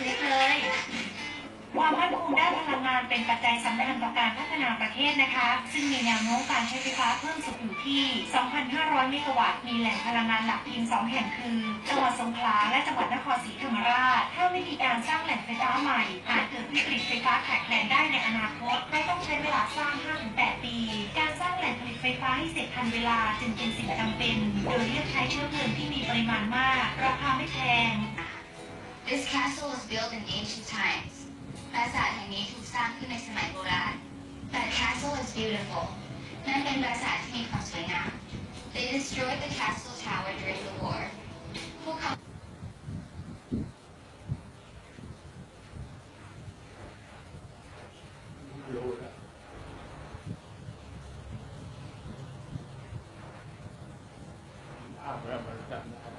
คลิกเลย ความมั่นคงด้านพลังงานเป็นปัจจัยสำคัญต่อการพัฒนาประเทศนะคะ ซึ่งมีแนวโน้มการใช้ไฟฟ้าเพิ่มสูงอยู่ที่ 2,500 เมกะวัตต์ มีแหล่งพลังงานหลักเพียงสองแห่งคือ จังหวัดสงขลาและจังหวัดนครศรีธรรมราช ถ้าไม่มีการสร้างแหล่งไฟฟ้าใหม่ อาจเกิดวิกฤตไฟฟ้าขาดแคลนได้ในอนาคตเพราะต้องใช้เวลาสร้าง 5-8 ปี การสร้างแหล่งผลิตไฟฟ้าให้เสร็จทันเวลาจึงเป็นสิ่งจำเป็น โดยเลือกใช้เชื้อเพลิงที่มีปริมาณมาก ราคา This castle was built in ancient times ปราสาทแห่งนี้ถูกสร้างขึ้นในสมัยโบราณ That castle is beautiful นั่นเป็นปราสาทที่มีความสวยงาม They destroyed the castle tower during the war พวกเขา รู้แล้วอ้าวแล้วมันจำได้ นี่